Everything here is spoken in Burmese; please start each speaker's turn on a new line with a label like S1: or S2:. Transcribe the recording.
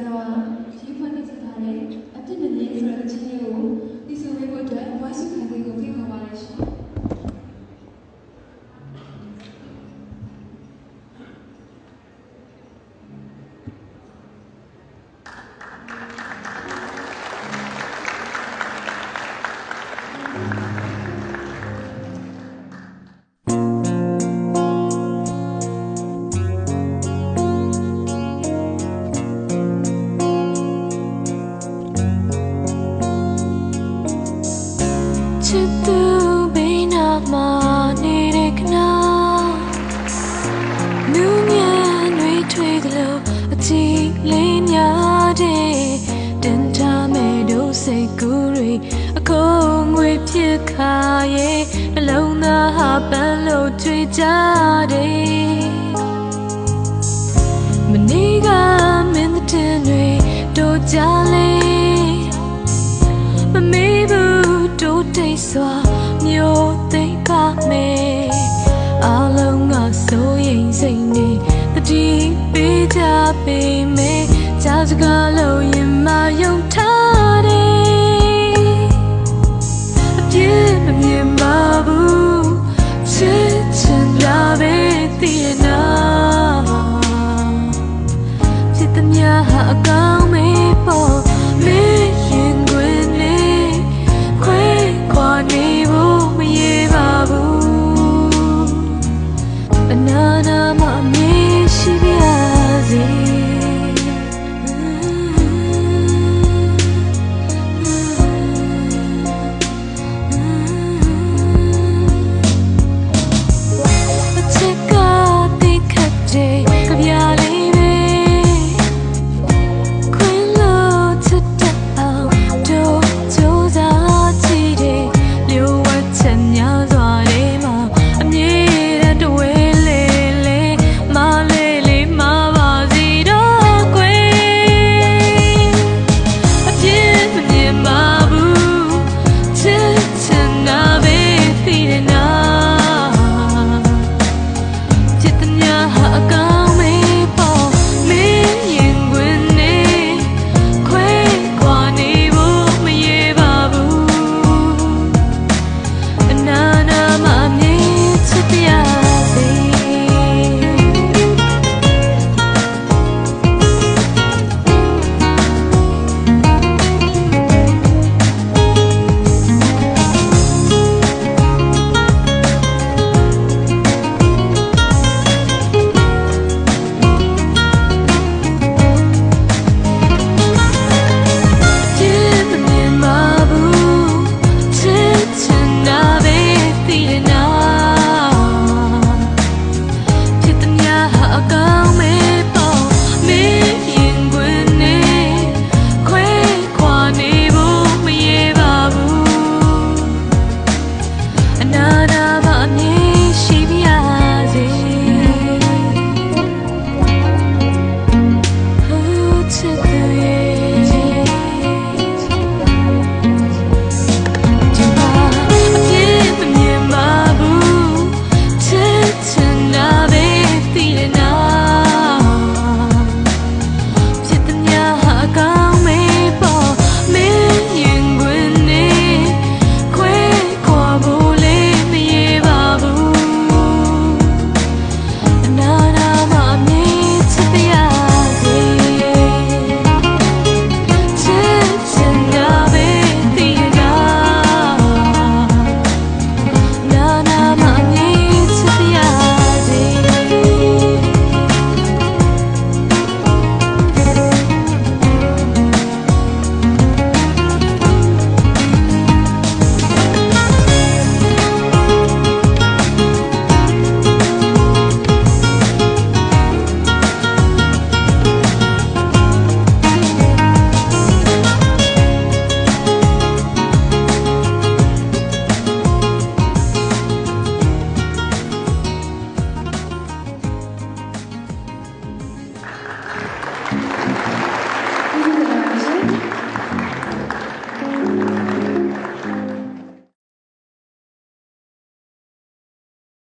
S1: ဆိုတော့ဒီဖွဲ့နေစတာလေအပြစ်မမြင်ဆိုတဲ့ချင်းလေးကိုဒီစုဝေးဖို့အတွက် voice ခံလေးကိုဖိတ်ခေါ်ပါရရှင်
S2: စ်ခါရဲ့နှလုံးသားဟာပန်းလို့ကြွေကြတယ်မနီးကမင်းတဲ့တင်တွေတို့ကြလေမမေးဘူးတို့တိတ်စွာမျိုးသိမ့်ပါမယ်အလုံးကစိုးရင်စိတ်နေတတိပေးကြပေမယ်ကြာစကားလို့ရင်မယုံ